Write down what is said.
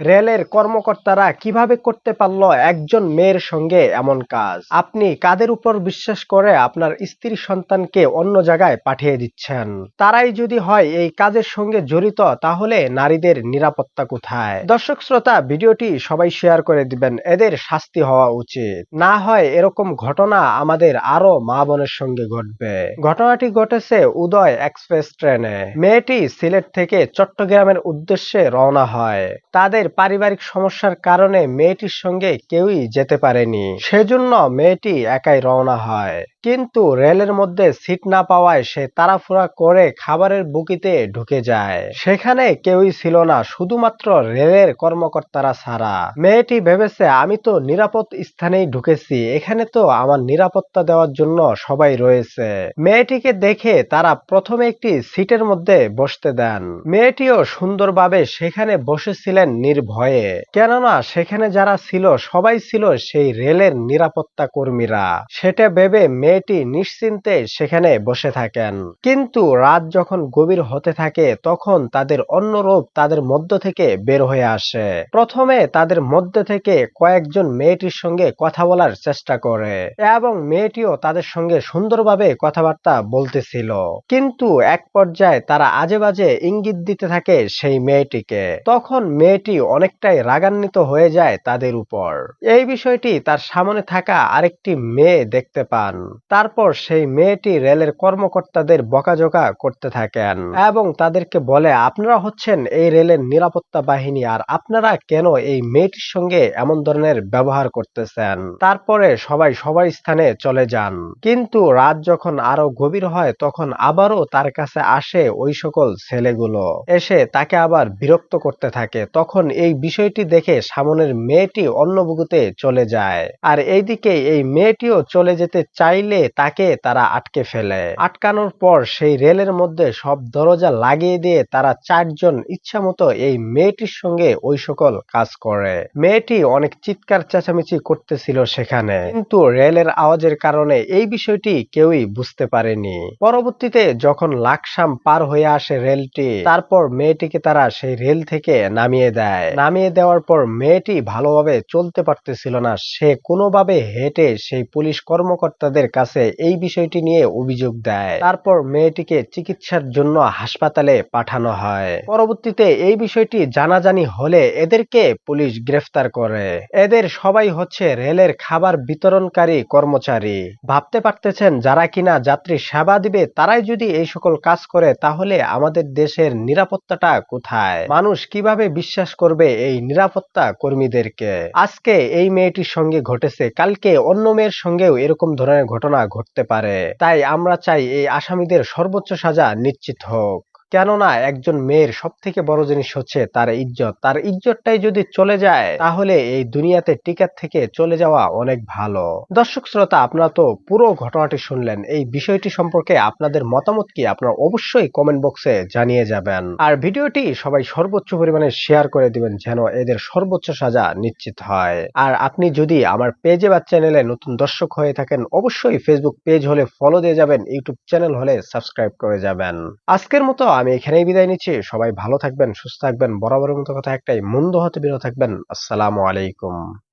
রেলের কর্মকর্তারা কীভাবে করতে পারল একজন মেয়ের সঙ্গে এমন কাজ? আপনি কাদের উপর বিশ্বাস করে আপনার স্ত্রী সন্তানকে অন্য জায়গায় পাঠিয়ে দিচ্ছেন? তারাই যদি হয় এই কাজের সঙ্গে জড়িত, তাহলে নারীদের নিরাপত্তা কোথায়? দর্শক শ্রোতা, ভিডিওটি সবাই শেয়ার করে দিবেন, এদের শাস্তি হওয়া উচিত। না হয় এরকম ঘটনা আমাদের আরও মা বোনের সঙ্গে ঘটবে। ঘটনাটি ঘটেছে উদয় এক্সপ্রেস ট্রেনে। মেয়েটি সিলেট থেকে চট্টগ্রামের উদ্দেশ্যে রওনা হয়। তাদের পারিবারিক সমস্যার কারণে মেয়েটির সঙ্গে কেউই যেতে পারেনি। সেজন্য মেয়েটি একাই রওনা হয়। কিন্তু রেলের মধ্যে সিট না পাওয়ায় সে তাড়াফুড়া করে খাবারের বুকিতে ঢুকে যায়। সেখানে কেউই ছিল না, শুধুমাত্র রেলের কর্মকর্তারা ছাড়া। মেয়েটি ভেবেছে, আমি তো নিরাপদ স্থানেই ঢুকেছি, এখানে তো আমার নিরাপত্তা দেওয়ার জন্য সবাই রয়েছে। মেয়েটিকে দেখে তারা প্রথমে একটি সিটের মধ্যে বসতে দেন। মেয়েটিও সুন্দরভাবে সেখানে বসেছিলেন নির্ভয়ে। কেননা সেখানে যারা ছিল, সবাই ছিল সেই রেলের নিরাপত্তা কর্মীরা। সেটা ভেবে মেয়েটি নিশ্চিন্তে সেখানে বসে থাকেন। কিন্তু রাত যখন গভীর হতে থাকে, তখন তাদের অন্য রূপ তাদের মধ্য থেকে বের হয়ে আসে। প্রথমে তাদের মধ্যে থেকে কয়েকজন মেয়েটির সঙ্গে কথা বলার চেষ্টা করে এবং মেয়েটিও তাদের সঙ্গে সুন্দরভাবে কথাবার্তা বলতেছিল। কিন্তু এক পর্যায়ে তারা আজে বাজে ইঙ্গিত দিতে থাকে সেই মেয়েটিকে। তখন মেয়েটি অনেকটাই রাগান্বিত হয়ে যায় তাদের উপর। এই বিষয়টি তার সামনে থাকা আরেকটি মেয়ে দেখতে পান। তারপর সেই মেয়েটি রেলের কর্মকর্তাদের বকাঝকা করতে থাকেন এবং তাদেরকে বলে, আপনারা হচ্ছেন এই রেলের নিরাপত্তা বাহিনী, আর আপনারা কেন এই মেয়েটির সঙ্গে এমন ধরনের ব্যবহার করতেছেন? তারপরে সবাই সবার স্থানে চলে যান। কিন্তু রাত যখন আরও গভীর হয়, তখন আবারও তার কাছে আসে ওই সকল ছেলেগুলো। এসে তাকে আবার বিরক্ত করতে থাকে। তখন এই বিষয়টি দেখে সামনের মেয়েটি অন্য বুকুতে চলে যায়। আর এইদিকে এই মেয়েটিও চলে যেতে চাইলে তাকে তারা আটকে ফেলে। আটকানোর পর সেই রেলের মধ্যে সব দরজা লাগিয়ে দিয়ে তারা চারজন ইচ্ছা মতো এই মেয়েটির সঙ্গে ওই সকল কাজ করে। মেয়েটি অনেক চিৎকার, চেঁচামেচি করতেছিল সেখানে। কিন্তু রেলের আওয়াজের কারণে এই বিষয়টি কেউই বুঝতে পারেনি। পরবর্তীতে যখন লাকসাম পার হয়ে আসে রেলটি, তারপর মেয়েটিকে তারা সেই রেল থেকে নামিয়ে দেয়। নামিয়ে দেওয়ার পর মেয়েটি ভালোভাবে চলতে পারতেছিল না। সে কোনোভাবে হেঁটে সেই পুলিশ কর্মকর্তাদের কাছে এই বিষয়টি নিয়ে অভিযোগ দেয়। তারপর মেয়েটিকে চিকিৎসার জন্য হাসপাতালে পাঠানো হয়। পরবর্তীতে এই বিষয়টি জানাজানি হলে এদেরকে পুলিশ গ্রেফতার করে। এদের সবাই হচ্ছে রেলের খাবার বিতরণকারী কর্মচারী। ভাবতে পারতেছেন যারা কিনা যাত্রী সেবা দিবে, তারাই যদি এই সকল কাজ করে, তাহলে আমাদের দেশের নিরাপত্তাটা কোথায়? মানুষ কীভাবে বিশ্বাস করবে এই নিরাপত্তা কর্মীদেরকে? আজকে এই মেয়েটির সঙ্গে ঘটেছে, কালকে অন্য মেয়ের সঙ্গেও এরকম ধরনের ঘটনা ঘটতে পারে। তাই আমরা চাই এই আসামিদের সর্বোচ্চ সাজা নিশ্চিত হোক। কেননা একজন মেয়ের সব থেকে বড় জিনিস হচ্ছে তার ইজ্জত। তার ইজ্জতটাই যদি চলে যায়, তাহলে এই দুনিয়াতে টিকার থেকে চলে যাওয়া অনেক ভালো। দর্শক শ্রোতা, আপনারা তো পুরো ঘটনাটি শুনলেন। এই বিষয়টি সম্পর্কে আপনাদের মতামত কি আপনারা অবশ্যই কমেন্ট বক্সে জানিয়ে যাবেন। আর ভিডিওটি সবাই সর্বোচ্চ পরিমাণে শেয়ার করে দিবেন যেন এদের সর্বোচ্চ সাজা নিশ্চিত হয়। আর আপনি যদি আমার পেজে বা চ্যানেলে নতুন দর্শক হয়ে থাকেন, অবশ্যই ফেসবুক পেজ হলে ফলো দিয়ে যাবেন ইউটিউব চ্যানেল হলে সাবস্ক্রাইব করে যাবেন। আজকের মতো আমি এখানেই বিদায় নিচ্ছি। সবাই ভালো থাকবেন, সুস্থ থাকবেন। বরাবরের মতো কথা একটাই, মন্দ হতে বিরত থাকবেন। আসসালামু আলাইকুম।